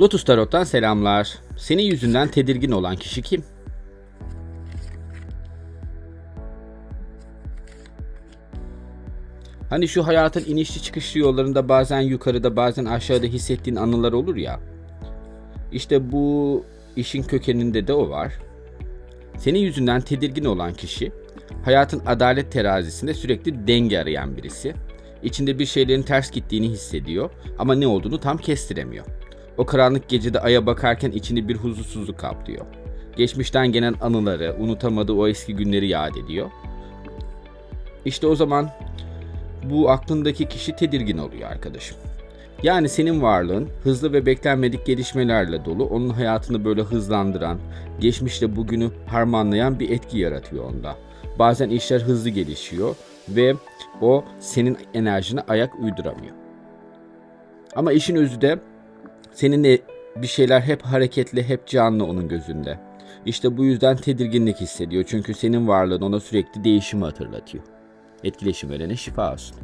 Lotus Tarot'tan selamlar. Senin yüzünden tedirgin olan kişi kim? Hani şu hayatın inişli çıkışlı yollarında bazen yukarıda bazen aşağıda hissettiğin anılar olur ya. İşte bu işin kökeninde de o var. Senin yüzünden tedirgin olan kişi hayatın adalet terazisinde sürekli denge arayan birisi. İçinde bir şeylerin ters gittiğini hissediyor ama ne olduğunu tam kestiremiyor. O karanlık gecede aya bakarken içini bir huzursuzluk kaplıyor. Geçmişten gelen anıları, unutamadığı o eski günleri yad ediyor. İşte o zaman bu aklındaki kişi tedirgin oluyor arkadaşım. Yani senin varlığın hızlı ve beklenmedik gelişmelerle dolu, onun hayatını böyle hızlandıran, geçmişle bugünü harmanlayan bir etki yaratıyor onda. Bazen işler hızlı gelişiyor ve o senin enerjine ayak uyduramıyor. Ama işin özü de seninle bir şeyler hep hareketli, hep canlı onun gözünde. İşte bu yüzden tedirginlik hissediyor çünkü senin varlığın ona sürekli değişimi hatırlatıyor. Etkileşim verene şifa olsun.